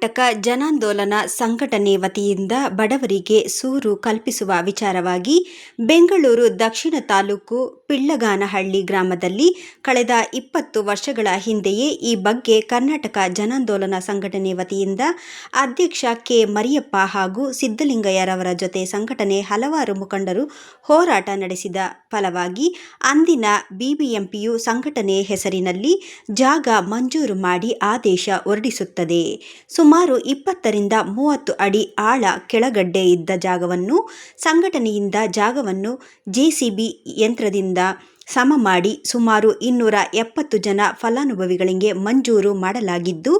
ಕರ್ನಾಟಕ ಜನಾಂದೋಲನ ಸಂಘಟನೆ ವತಿಯಿಂದ ಬಡವರಿಗೆ ಸೂರು ಕಲ್ಪಿಸುವ ವಿಚಾರವಾಗಿ ಬೆಂಗಳೂರು ದಕ್ಷಿಣ ತಾಲೂಕು ಪಿಳ್ಳಗಾನಹಳ್ಳಿ ಗ್ರಾಮದಲ್ಲಿ ಕಳೆದ ಇಪ್ಪತ್ತು ವರ್ಷಗಳ ಹಿಂದೆಯೇ ಈ ಬಗ್ಗೆ ಕರ್ನಾಟಕ ಜನಾಂದೋಲನ ಸಂಘಟನೆ ವತಿಯಿಂದ ಅಧ್ಯಕ್ಷ ಕೆ ಮರಿಯಪ್ಪ ಹಾಗೂ ಸಿದ್ದಲಿಂಗಯ್ಯರವರ ಜೊತೆ ಸಂಘಟನೆ ಹಲವಾರು ಮುಖಂಡರು ಹೋರಾಟ ನಡೆಸಿದ ಫಲವಾಗಿ ಅಂದಿನ ಬಿಬಿಎಂಪಿಯು ಸಂಘಟನೆ ಹೆಸರಿನಲ್ಲಿ ಜಾಗ ಮಂಜೂರು ಮಾಡಿ ಆದೇಶ ಹೊರಡಿಸುತ್ತದೆ. ಸುಮಾರು ಇಪ್ಪತ್ತರಿಂದ ಮೂವತ್ತು ಅಡಿ ಆಳ ಕೆಳಗಡ್ಡೆ ಇದ್ದ ಜಾಗವನ್ನು ಸಂಘಟನೆಯಿಂದ ಜಾಗವನ್ನು ಜೆಸಿಬಿ ಯಂತ್ರದಿಂದ ಸಮ ಮಾಡಿ ಸುಮಾರು ಇನ್ನೂರ ಎಪ್ಪತ್ತು ಜನ ಫಲಾನುಭವಿಗಳಿಗೆ ಮಂಜೂರು ಮಾಡಲಾಗಿದ್ದು,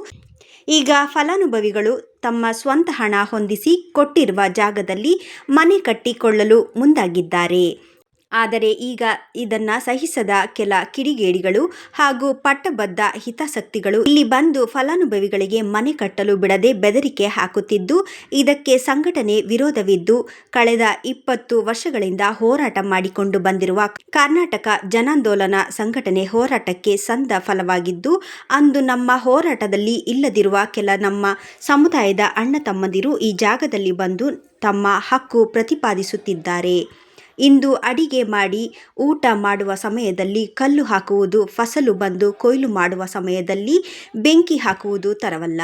ಈಗ ಫಲಾನುಭವಿಗಳು ತಮ್ಮ ಸ್ವಂತ ಹಣ ಹೊಂದಿಸಿ ಕೊಟ್ಟಿರುವ ಜಾಗದಲ್ಲಿ ಮನೆ ಕಟ್ಟಿಕೊಳ್ಳಲು ಮುಂದಾಗಿದ್ದಾರೆ. ಆದರೆ ಈಗ ಇದನ್ನ ಸಹಿಸದ ಕೆಲ ಕಿಡಿಗೇಡಿಗಳು ಹಾಗೂ ಪಟ್ಟಬದ್ಧ ಹಿತಾಸಕ್ತಿಗಳು ಇಲ್ಲಿ ಬಂದು ಫಲಾನುಭವಿಗಳಿಗೆ ಮನೆ ಕಟ್ಟಲು ಬಿಡದೆ ಬೆದರಿಕೆ ಹಾಕುತ್ತಿದ್ದು, ಇದಕ್ಕೆ ಸಂಘಟನೆ ವಿರೋಧವಿದ್ದು, ಕಳೆದ ಇಪ್ಪತ್ತು ವರ್ಷಗಳಿಂದ ಹೋರಾಟ ಮಾಡಿಕೊಂಡು ಬಂದಿರುವ ಕರ್ನಾಟಕ ಜನಾಂದೋಲನ ಸಂಘಟನೆ ಹೋರಾಟಕ್ಕೆ ಸಂದ ಫಲವಾಗಿದ್ದು, ಅಂದು ನಮ್ಮ ಹೋರಾಟದಲ್ಲಿ ಇಲ್ಲದಿರುವ ಕೆಲ ನಮ್ಮ ಸಮುದಾಯದ ಅಣ್ಣ ತಮ್ಮಂದಿರು ಈ ಜಾಗದಲ್ಲಿ ಬಂದು ತಮ್ಮ ಹಕ್ಕು ಪ್ರತಿಪಾದಿಸುತ್ತಿದ್ದಾರೆ. ಇಂದು ಅಡಿಗೆ ಮಾಡಿ ಊಟ ಮಾಡುವ ಸಮಯದಲ್ಲಿ ಕಲ್ಲು ಹಾಕುವುದು, ಫಸಲು ಬಂದು ಕೊಯ್ಲು ಮಾಡುವ ಸಮಯದಲ್ಲಿ ಬೆಂಕಿ ಹಾಕುವುದು ತರವಲ್ಲ.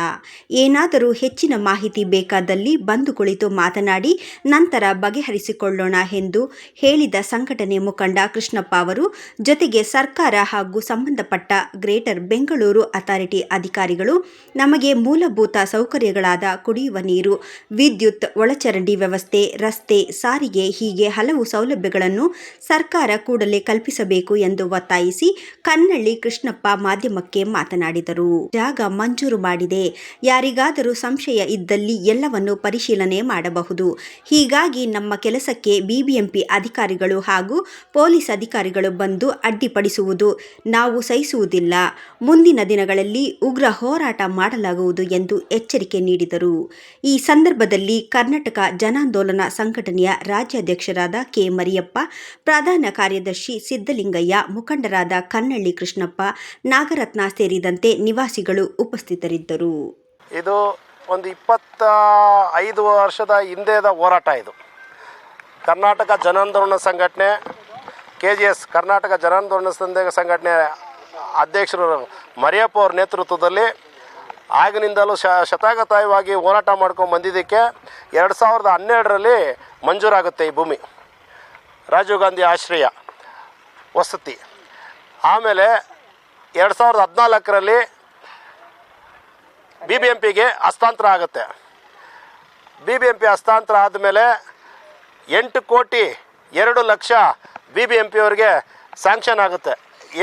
ಏನಾದರೂ ಹೆಚ್ಚಿನ ಮಾಹಿತಿ ಬೇಕಾದಲ್ಲಿ ಬಂದು ಕುಳಿತು ಮಾತನಾಡಿ, ನಂತರ ಬಗೆಹರಿಸಿಕೊಳ್ಳೋಣ ಎಂದು ಹೇಳಿದ ಸಂಘಟನೆ ಮುಖಂಡ ಕೃಷ್ಣಪ್ಪ ಅವರು, ಜೊತೆಗೆ ಸರ್ಕಾರ ಹಾಗೂ ಸಂಬಂಧಪಟ್ಟ ಗ್ರೇಟರ್ ಬೆಂಗಳೂರು ಅಥಾರಿಟಿ ಅಧಿಕಾರಿಗಳು, ನಮಗೆ ಮೂಲಭೂತ ಸೌಕರ್ಯಗಳಾದ ಕುಡಿಯುವ ನೀರು, ವಿದ್ಯುತ್, ಒಳಚರಂಡಿ ವ್ಯವಸ್ಥೆ, ರಸ್ತೆ, ಸಾರಿಗೆ ಹೀಗೆ ಹಲವು ಸೌಲಭ್ಯಗಳನ್ನು ಸರ್ಕಾರ ಕೂಡಲೇ ಕಲ್ಪಿಸಬೇಕು ಎಂದು ಒತ್ತಾಯಿಸಿ ಕನ್ನಳ್ಳಿ ಕೃಷ್ಣಪ್ಪ ಮಾಧ್ಯಮಕ್ಕೆ ಮಾತನಾಡಿದರು. ಜಾಗ ಮಂಜೂರು ಮಾಡಿದೆ. ಯಾರಿಗಾದರೂ ಸಂಶಯ ಇದ್ದಲ್ಲಿ ಎಲ್ಲವನ್ನು ಪರಿಶೀಲನೆ ಮಾಡಬಹುದು. ಹೀಗಾಗಿ ನಮ್ಮ ಕೆಲಸಕ್ಕೆ ಬಿಬಿಎಂಪಿ ಅಧಿಕಾರಿಗಳು ಹಾಗೂ ಪೊಲೀಸ್ ಅಧಿಕಾರಿಗಳು ಬಂದು ಅಡ್ಡಿಪಡಿಸುವುದು ನಾವು ಸಹಿಸುವುದಿಲ್ಲ. ಮುಂದಿನ ದಿನಗಳಲ್ಲಿ ಉಗ್ರ ಹೋರಾಟ ಮಾಡಲಾಗುವುದು ಎಂದು ಎಚ್ಚರಿಕೆ ನೀಡಿದರು. ಈ ಸಂದರ್ಭದಲ್ಲಿ ಕರ್ನಾಟಕ ಜನಾಂದೋಲನ ಸಂಘಟನೆಯ ರಾಜ್ಯಾಧ್ಯಕ್ಷರಾದ ಕೆ. ಮರಿಯಪ್ಪ, ಪ್ರಧಾನ ಕಾರ್ಯದರ್ಶಿ ಸಿದ್ದಲಿಂಗಯ್ಯ ಮುಖಂಡರಾದ ಕನ್ನಳ್ಳಿ ಕೃಷ್ಣಪ್ಪ, ನಾಗರತ್ನ ಸೇರಿದಂತೆ ನಿವಾಸಿಗಳು ಉಪಸ್ಥಿತರಿದ್ದರು. ಇದು ಒಂದು ಇಪ್ಪತ್ತ ಐದು ವರ್ಷದ ಹಿಂದೆದ ಹೋರಾಟ ಇದು. ಕರ್ನಾಟಕ ಜನಾಂದೋಲನ ಸಂಘಟನೆ ಕೆ ಜಿ ಎಸ್ ಕರ್ನಾಟಕ ಜನಾಂದೋಲನ ಸಂಘ ಸಂಘಟನೆ ಅಧ್ಯಕ್ಷರು ಮರಿಯಪ್ಪ ಅವ್ರ ನೇತೃತ್ವದಲ್ಲಿ ಆಗಿನಿಂದಲೂ ಶ ಶತಾಗತಾಯವಾಗಿ ಹೋರಾಟ ಮಾಡ್ಕೊಂಡು ಬಂದಿದ್ದಕ್ಕೆ ಎರಡು ಸಾವಿರದ ಹನ್ನೆರಡರಲ್ಲಿ ಮಂಜೂರಾಗುತ್ತೆ ಈ ಭೂಮಿ. ರಾಜೀವ್ ಗಾಂಧಿ ಆಶ್ರಯ, ವಸತಿ. ಆಮೇಲೆ ಎರಡು ಸಾವಿರದ ಹದಿನಾಲ್ಕರಲ್ಲಿ ಬಿ ಬಿ ಎಂ ಪಿಗೆ ಹಸ್ತಾಂತರ ಆಗುತ್ತೆ. ಬಿ ಬಿ ಎಂ ಪಿ ಹಸ್ತಾಂತರ ಆದಮೇಲೆ ಎಂಟು ಕೋಟಿ ಎರಡು ಲಕ್ಷ ಬಿ ಬಿ ಎಂ ಪಿಯವ್ರಿಗೆ ಸ್ಯಾಂಕ್ಷನ್ ಆಗುತ್ತೆ.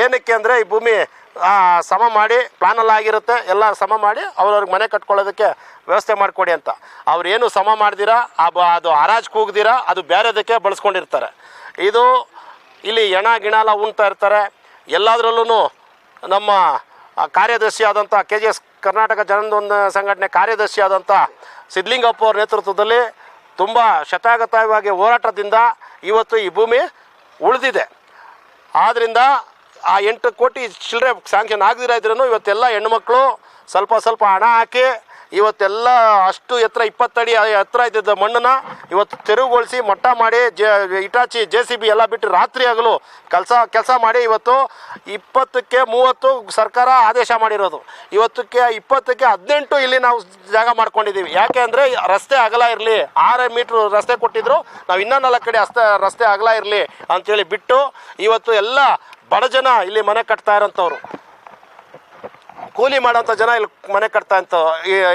ಏನಕ್ಕೆ ಅಂದರೆ ಈ ಭೂಮಿ ಸಮ ಮಾಡಿ ಪ್ಲಾನಲ್ಲಿ ಆಗಿರುತ್ತೆ, ಎಲ್ಲ ಸಮ ಮಾಡಿ ಅವ್ರವ್ರಿಗೆ ಮನೆ ಕಟ್ಕೊಳ್ಳೋದಕ್ಕೆ ವ್ಯವಸ್ಥೆ ಮಾಡಿಕೊಡಿ ಅಂತ. ಅವ್ರೇನು ಸಮ ಮಾಡ್ದಿರಾ ಅದು ಹರಾಜು ಕೂಗ್ದಿರಾ, ಅದು ಬೇರೆದಕ್ಕೆ ಬಳಸ್ಕೊಂಡಿರ್ತಾರೆ. ಇದು ಇಲ್ಲಿ ಎಣ, ಗಿಣ ಎಲ್ಲ ಉಣ್ತಾ ಇರ್ತಾರೆ. ಎಲ್ಲದರಲ್ಲೂ ನಮ್ಮ ಕಾರ್ಯದರ್ಶಿ ಆದಂಥ ಕೆ ಜಿ ಎಸ್ ಕರ್ನಾಟಕ ಜನಂದೊಂದು ಸಂಘಟನೆ ಕಾರ್ಯದರ್ಶಿ ಆದಂಥ ಸಿದ್ಲಿಂಗಪ್ಪ ಅವ್ರ ನೇತೃತ್ವದಲ್ಲಿ ತುಂಬ ಶತಾಗತವಾಗಿ ಹೋರಾಟದಿಂದ ಇವತ್ತು ಈ ಭೂಮಿ ಉಳಿದಿದೆ. ಆದ್ದರಿಂದ ಆ ಎಂಟು ಕೋಟಿ ಚಿಲ್ಲರೆ ಸ್ಯಾಂಕ್ಷನ್ ಆಗದಿರ ಇದ್ರೂ ಇವತ್ತೆಲ್ಲ ಹೆಣ್ಮಕ್ಳು ಸ್ವಲ್ಪ ಸ್ವಲ್ಪ ಹಣ ಹಾಕಿ ಇವತ್ತೆಲ್ಲ ಅಷ್ಟು ಎತ್ತರ ಇಪ್ಪತ್ತಡಿ ಎತ್ತರ ಇದ್ದಿದ್ದ ಮಣ್ಣನ್ನು ಇವತ್ತು ತೆರವುಗೊಳಿಸಿ ಮಟ್ಟ ಮಾಡಿ J, Hitachi, J C B ಎಲ್ಲ ಬಿಟ್ಟು ರಾತ್ರಿ ಆಗಲು ಕೆಲಸ ಕೆಲಸ ಮಾಡಿ ಇವತ್ತು ಇಪ್ಪತ್ತಕ್ಕೆ ಮೂವತ್ತು ಸರ್ಕಾರ ಆದೇಶ ಮಾಡಿರೋದು. ಇವತ್ತಕ್ಕೆ ಇಪ್ಪತ್ತಕ್ಕೆ ಹದಿನೆಂಟು ಇಲ್ಲಿ ನಾವು ಜಾಗ ಮಾಡ್ಕೊಂಡಿದ್ದೀವಿ. ಯಾಕೆ ಅಂದರೆ ರಸ್ತೆ ಅಗಲ ಇರಲಿ, ಆರು ಮೀಟ್ರ್ ರಸ್ತೆ ಕೊಟ್ಟಿದ್ರು, ನಾವು ಇನ್ನೂ ನಾಲ್ಕು ಕಡೆ ಅಸ್ತೆ, ರಸ್ತೆ ಅಗಲ ಇರಲಿ ಅಂಥೇಳಿ ಬಿಟ್ಟು ಇವತ್ತು ಎಲ್ಲ ಬಡ ಜನ ಇಲ್ಲಿ ಮನೆ ಕಟ್ತಾ ಇರೋಂಥವ್ರು. ಕೂಲಿ ಮಾಡೋಂಥ ಜನ ಇಲ್ಲಿ ಮನೆ ಕಟ್ತಾ ಅಂತ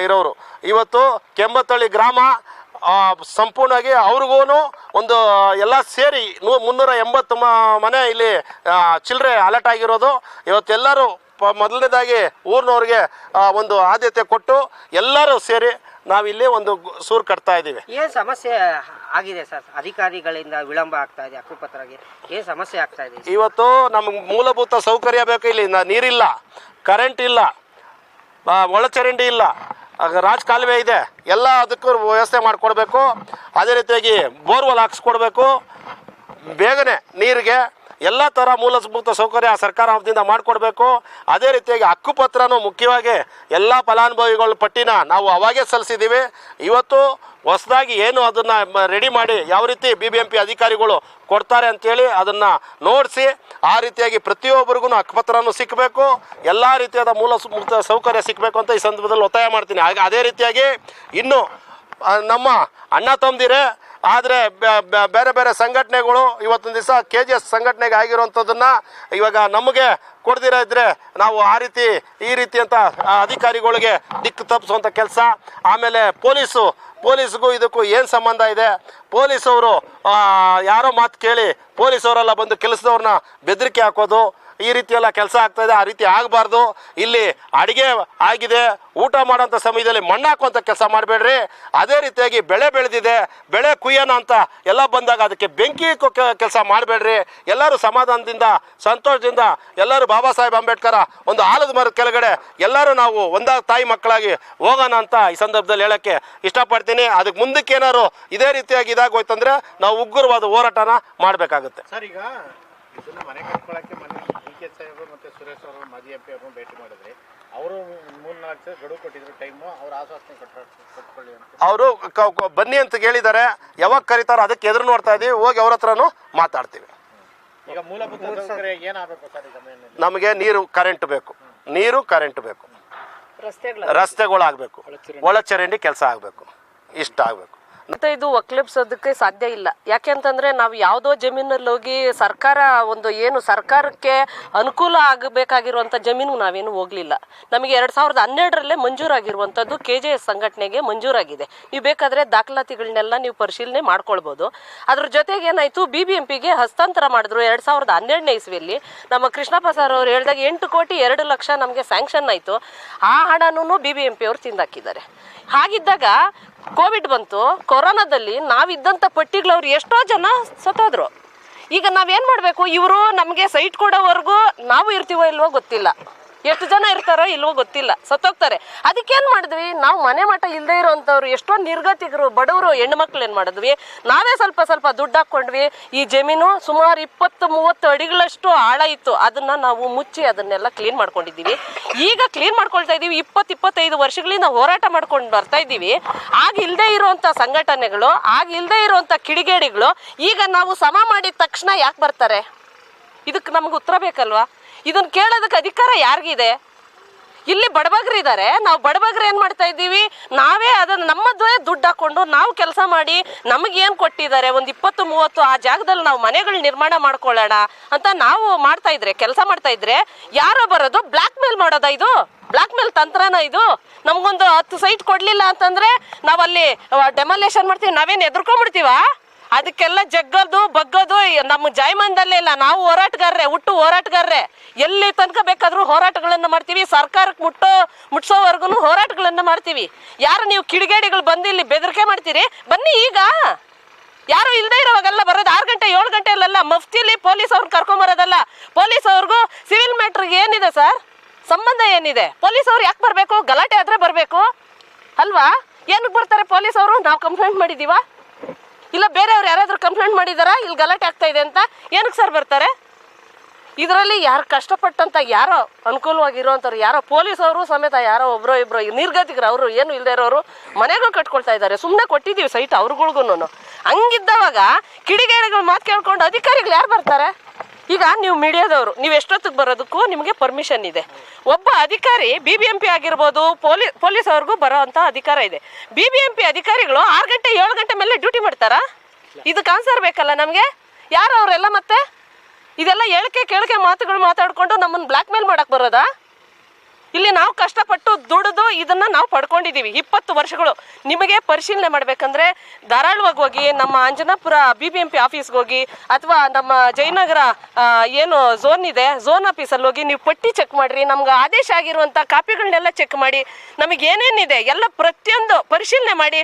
ಇರೋರು ಇವತ್ತು ಕೆಂಬತ್ತಳ್ಳಿ ಗ್ರಾಮ ಸಂಪೂರ್ಣವಾಗಿ ಅವ್ರಿಗೂ ಒಂದು, ಎಲ್ಲ ಸೇರಿ ನೂ, ಮುನ್ನೂರ ಎಂಬತ್ತು ಮನೆ ಇಲ್ಲಿ ಚಿಲ್ಲರೆ ಅಲರ್ಟ್ ಆಗಿರೋದು. ಇವತ್ತೆಲ್ಲರೂ ಪ, ಮೊದಲನೇದಾಗಿ ಊರಿನವ್ರಿಗೆ ಒಂದು ಆದ್ಯತೆ ಕೊಟ್ಟು ಎಲ್ಲರೂ ಸೇರಿ ನಾವಿಲ್ಲಿ ಒಂದು ಸೂರು ಕಟ್ತಾ ಇದ್ದೀವಿ. ಏನ್ ಸಮಸ್ಯೆ ಆಗಿದೆ ಸರ್? ಅಧಿಕಾರಿಗಳಿಂದ ವಿಳಂಬ ಆಗ್ತಾ ಇದೆ ಅಕ್ಕಪತ್ರಗೆ ಏನ್ ಸಮಸ್ಯೆ ಆಗ್ತಾ ಇದೆ? ಇವತ್ತು ನಮ್ಗೆ ಮೂಲಭೂತ ಸೌಕರ್ಯ ಬೇಕು ಇಲ್ಲಿ. ನೀರಿಲ್ಲ ಕರೆಂಟ್ ಇಲ್ಲ ಒಳಚರಂಡಿ ಇಲ್ಲ. ರಾಜ್ ಕಾಲುವೆ ಇದೆ. ಎಲ್ಲ ಅದಕ್ಕೂ ವ್ಯವಸ್ಥೆ ಮಾಡಿಕೊಡ್ಬೇಕು. ಅದೇ ರೀತಿಯಾಗಿ ಬೋರ್ವೆಲ್ ಹಾಕ್ಸ್ಕೊಡ್ಬೇಕು. ಬೇಗನೆ ನೀರಿಗೆ ಎಲ್ಲ ಥರ ಮೂಲಭೂತ ಸೌಕರ್ಯ ಸರ್ಕಾರ ವತಿಯಿಂದ ಮಾಡಿಕೊಡ್ಬೇಕು. ಅದೇ ರೀತಿಯಾಗಿ ಹಕ್ಕುಪತ್ರನೂ ಮುಖ್ಯವಾಗಿ ಎಲ್ಲ ಫಲಾನುಭವಿಗಳ ಪಟ್ಟಿನ ನಾವು ಅವಾಗೇ ಸಲ್ಲಿಸಿದ್ದೀವಿ ಇವತ್ತು ಹೊಸದಾಗಿ ಏನು ಅದನ್ನು ರೆಡಿ ಮಾಡಿ ಯಾವ ರೀತಿ ಬಿ ಬಿ ಎಂ ಪಿ ಅಧಿಕಾರಿಗಳು ಕೊಡ್ತಾರೆ ಅಂತೇಳಿ ಅದನ್ನು ನೋಡಿಸಿ, ಆ ರೀತಿಯಾಗಿ ಪ್ರತಿಯೊಬ್ಬರಿಗೂ ಹಕ್ಕುಪತ್ರನೂ ಸಿಕ್ಕಬೇಕು ಎಲ್ಲ ರೀತಿಯಾದ ಮೂಲಭೂತ ಸೌಕರ್ಯ ಸಿಕ್ಕಬೇಕು ಅಂತ ಈ ಸಂದರ್ಭದಲ್ಲಿ ಒತ್ತಾಯ ಮಾಡ್ತೀನಿ. ಹಾಗೆ ಅದೇ ರೀತಿಯಾಗಿ ಇನ್ನು ನಮ್ಮ ಅಣ್ಣ ತಮ್ಮದಿರೇ ಆದರೆ ಬೇರೆ ಬೇರೆ ಸಂಘಟನೆಗಳು ಇವತ್ತೊಂದು ದಿವಸ ಕೆ ಜಿ ಎಸ್ ಸಂಘಟನೆಗೆ ಆಗಿರುವಂಥದ್ದನ್ನು ಇವಾಗ ನಮಗೆ ಕೊಡ್ದಿರ ಇದ್ದರೆ ನಾವು ಆ ರೀತಿ, ಈ ರೀತಿ ಅಂತ ಅಧಿಕಾರಿಗಳಿಗೆ ದಿಕ್ಕು ತಪ್ಪಿಸುವಂಥ ಕೆಲಸ. ಆಮೇಲೆ ಪೊಲೀಸು, ಪೊಲೀಸ್ಗೂ ಇದಕ್ಕೂ ಏನು ಸಂಬಂಧ ಇದೆ? ಪೊಲೀಸವರು ಯಾರೋ ಮಾತು ಕೇಳಿ ಪೊಲೀಸವರೆಲ್ಲ ಬಂದು ಕೆಲಸದವ್ರನ್ನ ಬೆದರಿಕೆ ಹಾಕೋದು ಈ ರೀತಿಯೆಲ್ಲ ಕೆಲಸ ಆಗ್ತಾ ಇದೆ, ಆ ರೀತಿ ಆಗಬಾರ್ದು. ಇಲ್ಲಿ ಅಡುಗೆ ಆಗಿದೆ, ಊಟ ಮಾಡೋಂಥ ಸಮಯದಲ್ಲಿ ಮಣ್ಣು ಹಾಕುವಂಥ ಕೆಲಸ ಮಾಡಬೇಡ್ರಿ. ಅದೇ ರೀತಿಯಾಗಿ ಬೆಳೆ ಬೆಳೆದಿದೆ, ಬೆಳೆ ಕುಯ್ಯೋಣ ಅಂತ ಎಲ್ಲ ಬಂದಾಗ ಅದಕ್ಕೆ ಬೆಂಕಿ ಕೆಲಸ ಮಾಡಬೇಡ್ರಿ. ಎಲ್ಲರೂ ಸಮಾಧಾನದಿಂದ, ಸಂತೋಷದಿಂದ, ಎಲ್ಲರೂ ಬಾಬಾ ಸಾಹೇಬ್ ಅಂಬೇಡ್ಕರ ಒಂದು ಆಲದ ಮರದ ಕೆಳಗಡೆ ಎಲ್ಲರೂ ನಾವು ಒಂದಾಗ ತಾಯಿ ಮಕ್ಕಳಾಗಿ ಹೋಗೋಣ ಅಂತ ಈ ಸಂದರ್ಭದಲ್ಲಿ ಹೇಳೋಕ್ಕೆ ಇಷ್ಟಪಡ್ತೀನಿ. ಅದಕ್ಕೆ ಮುಂದಕ್ಕೆ ಏನಾದ್ರು ಇದೇ ರೀತಿಯಾಗಿ ಇದಾಗೋಯ್ತಂದ್ರೆ ನಾವು ಉಗ್ರವಾದ ಹೋರಾಟನ ಮಾಡಬೇಕಾಗುತ್ತೆ. ಸರ್, ಈಗ ಮನೆ ಕೆ ಸಾಹೇಬರು ಮತ್ತೆ ಸುರೇಶ್ ಅವರು ಮಾಜಿ ಎಂ ಪಿ ಅವ್ರನ್ನ ಭೇಟಿ ಮಾಡಿದ್ರಿ ಅವರು ಮೂರ್ನಾಲ್ಕು ಸಲ ಗಡುವು ಕೊಟ್ಟಿದ್ರು ಟೈಮು ಅವ್ರ ಆಶ್ವಾಸನೆ ಕೊಟ್ಟ ಕೊಟ್ಕೊಳ್ಳಿ ಅಂತ. ಅವರು ಬನ್ನಿ ಅಂತ ಕೇಳಿದ್ದಾರೆ ಯಾವಾಗ ಕರೀತಾರೋ ಅದಕ್ಕೆ ಎದುರು ನೋಡ್ತಾ ಇದೀವಿ. ಹೋಗಿ ಅವ್ರ ಹತ್ರನೂ ಮಾತಾಡ್ತೀವಿ. ಈಗ ಮೂಲಭೂತ ಸೌಕರ್ಯ ಏನಾಗಬೇಕು ಸರ್ ನಮಗೆ ನೀರು ಕರೆಂಟ್ ಬೇಕು. ನೀರು ಕರೆಂಟ್ ಬೇಕು. ರಸ್ತೆಗಳಾಗಬೇಕು. ಒಳಚರಂಡಿ ಕೆಲಸ ಆಗಬೇಕು. ಇಷ್ಟ ಆಗಬೇಕು. ಮತ್ತೆ ಇದು ಒಕ್ಲಿಪ್ಸೋದಕ್ಕೆ ಸಾಧ್ಯ ಇಲ್ಲ. ಯಾಕೆ ಅಂತಂದ್ರೆ ನಾವು ಯಾವುದೋ ಜಮೀನಲ್ಲಿ ಹೋಗಿ ಸರ್ಕಾರ ಒಂದು ಏನು ಸರ್ಕಾರಕ್ಕೆ ಅನುಕೂಲ ಆಗಬೇಕಾಗಿರುವಂಥ ಜಮೀನು ನಾವೇನು ಹೋಗ್ಲಿಲ್ಲ. ನಮಗೆ ಎರಡು ಸಾವಿರದ ಹನ್ನೆರಡರಲ್ಲೇ ಮಂಜೂರಾಗಿರುವಂಥದ್ದು ಕೆ ಜೆ ಎಸ್ ಸಂಘಟನೆಗೆ ಮಂಜೂರಾಗಿದೆ. ನೀವು ಬೇಕಾದರೆ ದಾಖಲಾತಿಗಳನ್ನೆಲ್ಲ ನೀವು ಪರಿಶೀಲನೆ ಮಾಡ್ಕೊಳ್ಬೋದು. ಅದ್ರ ಜೊತೆಗೆ ಏನಾಯಿತು, ಬಿ ಬಿ ಎಂ ಪಿಗೆ ಹಸ್ತಾಂತರ ಮಾಡಿದ್ರು ಎರಡು ಸಾವಿರದ ಹನ್ನೆರಡನೇ ಇಸ್ವಿಯಲ್ಲಿ. ನಮ್ಮ ಕೃಷ್ಣಪ್ಪ ಸರ್ ಅವರು ಹೇಳಿದಾಗ ಎಂಟು ಕೋಟಿ ಎರಡು ಲಕ್ಷ ನಮಗೆ ಸ್ಯಾಂಕ್ಷನ್ ಆಯಿತು. ಆ ಹಣನೂ ಬಿ ಬಿ ಎಂ ಪಿ ಅವರು ತಿಂದಾಕಿದ್ದಾರೆ. ಹಾಗಿದ್ದಾಗ ಕೋವಿಡ್ ಬಂತು, ಕೊರೋನಾದಲ್ಲಿ ನಾವಿದ್ದಂಥ ಪಟ್ಟಿಗಳವ್ರು ಎಷ್ಟೋ ಜನ ಸತ್ತೋದ್ರು. ಈಗ ನಾವೇನು ಮಾಡಬೇಕು? ಇವರು ನಮಗೆ ಸೈಟ್ ಕೊಡೋವರೆಗೂ ನಾವು ಇರ್ತೀವೋ ಇಲ್ವೋ ಗೊತ್ತಿಲ್ಲ. ಎಷ್ಟು ಜನ ಇರ್ತಾರೋ ಇಲ್ವೋ ಗೊತ್ತಿಲ್ಲ. ಸತ್ತೋಗ್ತಾರೆ. ಅದಕ್ಕೇನು ಮಾಡಿದ್ವಿ? ನಾವು ಮನೆ ಮಠ ಇಲ್ಲದೆ ಇರೋವಂಥವ್ರು ಎಷ್ಟೋ ನಿರ್ಗತಿಕರು, ಬಡವರು, ಹೆಣ್ಮಕ್ಳು ಏನು ಮಾಡಿದ್ವಿ? ನಾವೇ ಸ್ವಲ್ಪ ಸ್ವಲ್ಪ ದುಡ್ಡು ಹಾಕ್ಕೊಂಡ್ವಿ. ಈ ಜಮೀನು ಸುಮಾರು ಇಪ್ಪತ್ತು ಮೂವತ್ತು ಅಡಿಗಳಷ್ಟು ಆಳ ಇತ್ತು. ಅದನ್ನು ನಾವು ಮುಚ್ಚಿ ಅದನ್ನೆಲ್ಲ ಕ್ಲೀನ್ ಮಾಡ್ಕೊಂಡಿದ್ದೀವಿ. ಈಗ ಕ್ಲೀನ್ ಮಾಡ್ಕೊಳ್ತಾ ಇದ್ದೀವಿ ಇಪ್ಪತ್ತು ಇಪ್ಪತ್ತೈದು ವರ್ಷಗಳಿಂದ ಹೋರಾಟ ಮಾಡ್ಕೊಂಡು ಬರ್ತಾ ಇದ್ದೀವಿ ಆಗ ಇಲ್ಲದೆ ಇರುವಂಥ ಸಂಘಟನೆಗಳು, ಆಗ ಇಲ್ಲದೆ ಇರುವಂಥ ಕಿಡಿಗೇಡಿಗಳು, ಈಗ ನಾವು ಸಮ ಮಾಡಿದ ತಕ್ಷಣ ಯಾಕೆ ಬರ್ತಾರೆ? ಇದಕ್ಕೆ ನಮ್ಗೆ ಉತ್ತರ ಬೇಕಲ್ವಾ? ಇದನ್ನ ಕೇಳೋದಕ್ಕೆ ಅಧಿಕಾರ ಯಾರಿಗಿದೆ? ಇಲ್ಲಿ ಬಡಬಗ್ರು ಇದ್ದಾರೆ ನಾವು ಬಡಬಗ್ರು ಏನು ಮಾಡ್ತಾ ಇದ್ದೀವಿ? ನಾವೇ ಅದನ್ನು ನಮ್ಮದೇ ದುಡ್ಡು ಹಾಕೊಂಡು ನಾವು ಕೆಲಸ ಮಾಡಿ ನಮಗೇನು ಕೊಟ್ಟಿದ್ದಾರೆ? ಒಂದು ಇಪ್ಪತ್ತು, ಮೂವತ್ತು ಆ ಜಾಗದಲ್ಲಿ ನಾವು ಮನೆಗಳು ನಿರ್ಮಾಣ ಮಾಡ್ಕೊಳ್ಳೋಣ ಅಂತ ನಾವು ಮಾಡ್ತಾ ಇದ್ರೆ, ಕೆಲಸ ಮಾಡ್ತಾ ಇದ್ರೆ ಯಾರೋ ಬರೋದು ಬ್ಲ್ಯಾಕ್ ಮೇಲ್ ಮಾಡೋದಾ ಇದು? ಬ್ಲ್ಯಾಕ್ ಮೇಲ್ ತಂತ್ರನ ಇದು? ನಮಗೊಂದು ಹತ್ತು ಸೈಟ್ ಕೊಡಲಿಲ್ಲ ಅಂತಂದ್ರೆ ನಾವಲ್ಲಿ ಡೆಮಾಲೇಷನ್ ಮಾಡ್ತೀವಿ. ನಾವೇನು ಎದ್ರುಕೊಂಡ್ಬಿಡ್ತೀವಾ? ಅದಕ್ಕೆಲ್ಲ ಜಗ್ಗದು, ಬಗ್ಗದು ನಮ್ಮ ಜಾಯಮಾನದಲ್ಲೇ ಇಲ್ಲ. ನಾವು ಹೋರಾಟಗಾರ್ರೆ, ಹುಟ್ಟು ಹೋರಾಟಗಾರರೇ. ಎಲ್ಲಿ ತನಕ ಬೇಕಾದರೂ ಹೋರಾಟಗಳನ್ನು ಮಾಡ್ತೀವಿ. ಸರ್ಕಾರಕ್ಕೆ ಮುಟ್ಟೋ ಮುಟ್ಸೋವರೆಗೂ ಹೋರಾಟಗಳನ್ನು ಮಾಡ್ತೀವಿ. ಯಾರು ನೀವು ಕಿಡಿಗೇಡಿಗಳು ಬಂದು ಇಲ್ಲಿ ಬೆದರಿಕೆ ಮಾಡ್ತೀರಿ? ಬನ್ನಿ ಈಗ. ಯಾರು ಇಲ್ಲದೆ ಇರೋವಾಗೆಲ್ಲ ಬರೋದು. ಆರು ಗಂಟೆ, ಏಳು ಗಂಟೆಯಲ್ಲೆಲ್ಲ ಮಫ್ತಿಲಿ ಪೊಲೀಸ್ ಅವ್ರು ಕರ್ಕೊಂಬರೋದಲ್ಲ ಪೊಲೀಸ್ ಅವ್ರಿಗೂ ಸಿವಿಲ್ ಮ್ಯಾಟ್ರಿಗೆ ಏನಿದೆ ಸರ್? ಸಂಬಂಧ ಏನಿದೆ? ಪೊಲೀಸ್ ಅವ್ರು ಯಾಕೆ ಬರಬೇಕು? ಗಲಾಟೆ ಆದರೆ ಬರಬೇಕು? ಅಲ್ವಾ? ಏನಕ್ಕೆ ಬರ್ತಾರೆ ಪೊಲೀಸ್ ಅವರು? ನಾವು ಕಂಪ್ಲೇಂಟ್ ಮಾಡಿದ್ದೀವಾ? ಇಲ್ಲ, ಬೇರೆಯವ್ರು ಯಾರಾದರೂ ಕಂಪ್ಲೇಂಟ್ ಮಾಡಿದಾರಾ? ಇಲ್ಲಿ ಗಲಾಟೆ ಆಗ್ತಾ ಇದೆ ಅಂತ ಏನಕ್ಕೆ ಸರ್ ಬರ್ತಾರೆ? ಇದರಲ್ಲಿ ಯಾರು ಕಷ್ಟಪಟ್ಟಂತ, ಯಾರೋ ಅನುಕೂಲವಾಗಿರುವಂಥವ್ರು, ಯಾರೋ ಪೊಲೀಸ್ ಅವರು ಸಮೇತ ಯಾರೋ ಒಬ್ಬರೋ ಇಬ್ಬರು ನಿರ್ಗತಿಕರು, ಅವರು ಏನು ಇಲ್ಲದೆ ಇರೋರು ಮನೆಗಳು ಕಟ್ಕೊಳ್ತಾ ಇದ್ದಾರೆ. ಸುಮ್ಮನೆ ಕೊಟ್ಟಿದ್ದೀವಿ ಸೈಟ್ ಅವ್ರಿಗಳ್ಗೂ ಹಂಗಿದ್ದವಾಗ ಕಿಡಿಗೇಡಿಗಳು ಮಾತು ಕೇಳ್ಕೊಂಡು ಅಧಿಕಾರಿಗಳು ಯಾರು ಬರ್ತಾರೆ? ಈಗ ನೀವು ಮೀಡಿಯಾದವರು, ನೀವು ಎಷ್ಟೊತ್ತಿಗೆ ಬರೋದಕ್ಕೂ ನಿಮಗೆ ಪರ್ಮಿಷನ್ ಇದೆ. ಒಬ್ಬ ಅಧಿಕಾರಿ ಬಿ ಬಿ ಎಂ ಪಿ ಆಗಿರ್ಬೋದು ಪೊಲೀಸ್ ಪೊಲೀಸ್ ಅವ್ರಿಗೂ ಬರೋ ಅಧಿಕಾರ ಇದೆ. ಬಿ ಬಿ ಎಂ ಪಿ ಅಧಿಕಾರಿಗಳು ಆರು ಗಂಟೆ, ಏಳು ಗಂಟೆ ಮೇಲೆ ಡ್ಯೂಟಿ ಮಾಡ್ತಾರಾ? ಇದಕ್ಕೆ ಆನ್ಸರ್ ಬೇಕಲ್ಲ ನಮಗೆ? ಯಾರು ಅವರೆಲ್ಲ ಮತ್ತೆ? ಇದೆಲ್ಲ ಹೇಳಿಕೆ, ಕೇಳಿಕೆ ಮಾತುಗಳು ಮಾತಾಡಿಕೊಂಡು ನಮ್ಮನ್ನು ಬ್ಲ್ಯಾಕ್ ಮೇಲ್ ಮಾಡಕ್ಕೆ ಬರೋದಾ? ಇಲ್ಲಿ ನಾವು ಕಷ್ಟಪಟ್ಟು ದುಡಿದು ಇದನ್ನ ನಾವು ಪಡ್ಕೊಂಡಿದ್ದೀವಿ ಇಪ್ಪತ್ತು ವರ್ಷಗಳು ನಿಮಗೆ ಪರಿಶೀಲನೆ ಮಾಡಬೇಕಂದ್ರೆ ಧಾರಾಳವಾಗಿ ಹೋಗಿ ನಮ್ಮ Anjanapura B B M P ಆಫೀಸ್ಗೆ ಹೋಗಿ ಅಥವಾ ನಮ್ಮ ಜಯನಗರ ಏನು ಝೋನ್ ಇದೆ ಝೋನ್ ಆಫೀಸಲ್ಲಿ ಹೋಗಿ ನೀವು ಪಟ್ಟಿ ಚೆಕ್ ಮಾಡಿರಿ. ನಮ್ಗೆ ಆದೇಶ ಆಗಿರುವಂಥ ಕಾಪಿಗಳನ್ನೆಲ್ಲ ಚೆಕ್ ಮಾಡಿ, ನಮಗೆ ಏನೇನಿದೆ ಎಲ್ಲ ಪ್ರತಿಯೊಂದು ಪರಿಶೀಲನೆ ಮಾಡಿ,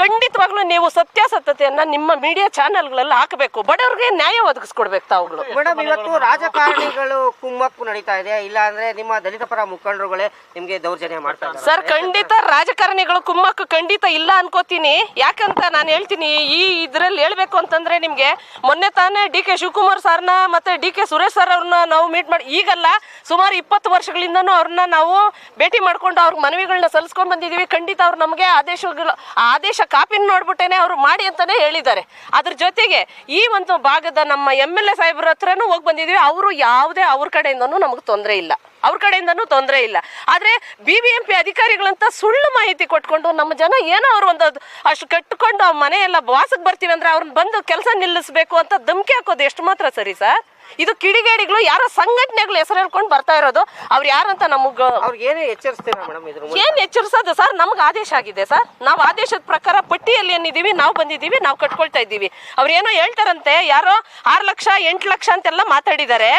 ಖಂಡಿತವಾಗ್ಲೂ ನೀವು ಸತ್ಯಾಸತ್ಯತೆಯನ್ನು ನಿಮ್ಮ ಮೀಡಿಯಾ ಚಾನೆಲ್ಗಳಲ್ಲಿ ಹಾಕಬೇಕು. ಬಡವ್ರಿಗೆ ನ್ಯಾಯ ಒದಗಿಸ್ಕೊಡ್ಬೇಕು ತಾವುಗಳು. ಮೇಡಮ್, ಇವತ್ತು ರಾಜಕಾರಣಿಗಳು ಕುಮ್ಮಕ್ಕು ನಡೀತಾ ಇದೆ. ಇಲ್ಲ ಅಂದ್ರೆ ನಿಮ್ಮ ದಲಿತ ಪರ ಮುಖಂಡರುಗಳು ರಾಜಕಾರಣಿಗಳೇ ನಿಮ್ಗೆ ದೌರ್ಜನ್ಯ ಮಾಡ್ತಾ ಸರ್, ಖಂಡಿತ ರಾಜಕಾರಣಿಗಳು ಕುಮ್ಮಕ್ಕು ಖಂಡಿತ ಇಲ್ಲ ಅನ್ಕೋತೀನಿ. ಯಾಕಂತ ನಾನು ಹೇಳ್ತೀನಿ, ಈ ಇದ್ರಲ್ಲಿ ಹೇಳ್ಬೇಕು ಅಂತಂದ್ರೆ ನಿಮ್ಗೆ ಮೊನ್ನೆ ತಾನೇ ಡಿ ಕೆ ಶಿವಕುಮಾರ್ ಸರ್ನ ಮತ್ತೆ ಡಿ ಕೆ ಸುರೇಶ್ ಸರ್ ಅವ್ರನ್ನ ನಾವು ಮೀಟ್ ಮಾಡಿ, ಈಗಲ್ಲ ಸುಮಾರು ಇಪ್ಪತ್ತು ವರ್ಷಗಳಿಂದನೂ ಅವ್ರನ್ನ ನಾವು ಭೇಟಿ ಮಾಡ್ಕೊಂಡು ಅವ್ರ ಮನವಿಗಳನ್ನ ಸಲ್ಲಿಸ್ಕೊಂಡ್ ಬಂದಿದೀವಿ. ಖಂಡಿತ ಅವ್ರು ನಮಗೆ ಆದೇಶಗಳು ಆದೇಶ ಕಾಪಿನ ನೋಡ್ಬಿಟ್ಟೇನೆ ಅವ್ರು ಮಾಡಿ ಅಂತಾನೆ ಹೇಳಿದ್ದಾರೆ. ಅದ್ರ ಜೊತೆಗೆ ಈ ಒಂದು ಭಾಗದ ನಮ್ಮ ಎಂ ಎಲ್ ಎ ಸಾಹೇಬ್ರ ಹತ್ರನೂ ಹೋಗಿ ಬಂದಿದೀವಿ. ಅವರು ಯಾವುದೇ ಅವ್ರ ಕಡೆಯಿಂದನೂ ನಮಗೆ ತೊಂದರೆ ಇಲ್ಲ. ಅವ್ರ ಕಡೆಯಿಂದನೂ ತೊಂದರೆ ಇಲ್ಲ. ಆದರೆ ಬಿ ಬಿ ಎಂ ಪಿ ಅಧಿಕಾರಿಗಳಂತ ಸುಳ್ಳು ಮಾಹಿತಿ ಕೊಟ್ಕೊಂಡು ನಮ್ಮ ಜನ ಏನೋ ಅವ್ರು ಒಂದು ಅಷ್ಟು ಕಟ್ಟಿಕೊಂಡು ಮನೆಯೆಲ್ಲ ವಾಸಕ್ಕೆ ಬರ್ತೀವಿ ಅಂದ್ರೆ ಅವ್ರನ್ನ ಬಂದು ಕೆಲಸ ನಿಲ್ಲಿಸ್ಬೇಕು ಅಂತ ಧಮಕಿ ಹಾಕೋದು ಎಷ್ಟು ಮಾತ್ರ ಸರಿ ಸರ್? ಇದು ಕಿಡಿಗೇಡಿಗಳು ಯಾರೋ ಸಂಘಟನೆಗಳು ಹೆಸರು ಹೇಳ್ಕೊಂಡು ಬರ್ತಾ ಇರೋದು. ಅವ್ರು ಯಾರಂತ ನಮಗ್ ಅವ್ರಿಗೆ ಏನೇ ಎಚ್ಚರಿಸ್ತೀರಾ ಮೇಡಮ್ ಇದ್ರ ಮೂಲಕ? ಏನ್ ಎಚ್ಚರಿಸೋದು ಸರ್? ನಮ್ಗೆ ಆದೇಶ ಆಗಿದೆ ಸರ್. ನಾವು ಆದೇಶದ ಪ್ರಕಾರ ಪಟ್ಟಿಯಲ್ಲಿ ಏನಿದೀವಿ ನಾವು ಬಂದಿದ್ದೀವಿ ನಾವು ಕಟ್ಕೊಳ್ತಾ ಇದ್ದೀವಿ. ಅವ್ರು ಏನೋ ಹೇಳ್ತಾರಂತೆ ಯಾರೋ ಆರು ಲಕ್ಷ ಎಂಟು ಲಕ್ಷ ಅಂತೆಲ್ಲ ಮಾತಾಡಿದ್ದಾರೆ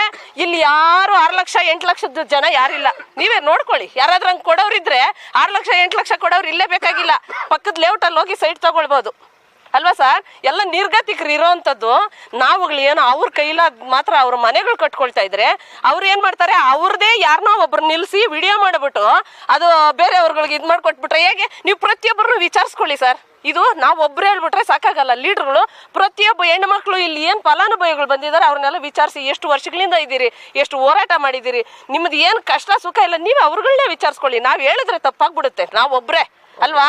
ಇಲ್ಲಿ ಯಾರು ಆರು ಲಕ್ಷ ಎಂಟು ಲಕ್ಷದ ಜನ ಯಾರಿಲ್ಲ. ನೀವೇ ನೋಡ್ಕೊಳ್ಳಿ. ಯಾರಾದ್ರೂ ಹಂಗೆ ಕೊಡೋರಿದ್ರೆ ಆರು ಲಕ್ಷ ಎಂಟು ಲಕ್ಷ ಕೊಡೋರು ಇಲ್ಲೇ ಬೇಕಾಗಿಲ್ಲ. ಪಕ್ಕದ ಲೇಔಟಲ್ಲಿ ಹೋಗಿ ಸೈಟ್ ತಗೊಳ್ಬೋದು. ಅಲ್ವಾ ಸರ್? ಎಲ್ಲ ನಿರ್ಗತಿಕರು ಇರೋವಂಥದ್ದು ನಾವುಗಳು ಏನೋ ಅವ್ರ ಕೈಲ ಮಾತ್ರ ಅವ್ರ ಮನೆಗಳು ಕಟ್ಕೊಳ್ತಾ ಇದ್ರೆ ಅವ್ರು ಏನು ಮಾಡ್ತಾರೆ? ಅವ್ರದೇ ಯಾರನ್ನೋ ಒಬ್ರು ನಿಲ್ಲಿಸಿ ವಿಡಿಯೋ ಮಾಡಿಬಿಟ್ಟು ಅದು ಬೇರೆಯವ್ರಗಳಿಗೆ ಇದು ಮಾಡಿಕೊಟ್ಬಿಟ್ರೆ ಹೇಗೆ? ನೀವು ಪ್ರತಿಯೊಬ್ಬರನ್ನು ವಿಚಾರಿಸ್ಕೊಳ್ಳಿ ಸರ್. ಇದು ನಾವು ಒಬ್ರು ಹೇಳ್ಬಿಟ್ರೆ ಸಾಕಾಗಲ್ಲ. ಲೀಡರ್ಗಳು ಪ್ರತಿಯೊಬ್ಬ ಹೆಣ್ಣು ಮಕ್ಕಳು ಇಲ್ಲಿ ಏನು ಫಲಾನುಭವಿಗಳು ಬಂದಿದ್ದಾರೆ ಅವ್ರನ್ನೆಲ್ಲ ವಿಚಾರಿಸಿ ಎಷ್ಟು ವರ್ಷಗಳಿಂದ ಇದ್ದೀರಿ? ಎಷ್ಟು ಹೋರಾಟ ಮಾಡಿದ್ದೀರಿ? ನಿಮ್ದು ಏನು ಕಷ್ಟ ಸುಖ ಇಲ್ಲ? ನೀವು ಅವ್ರಗಳನ್ನೇ ವಿಚಾರಿಸ್ಕೊಳ್ಳಿ. ನಾವು ಹೇಳಿದ್ರೆ ತಪ್ಪಾಗ್ಬಿಡುತ್ತೆ. ನಾವು ಒಬ್ಬರೇ ಅಲ್ವಾ?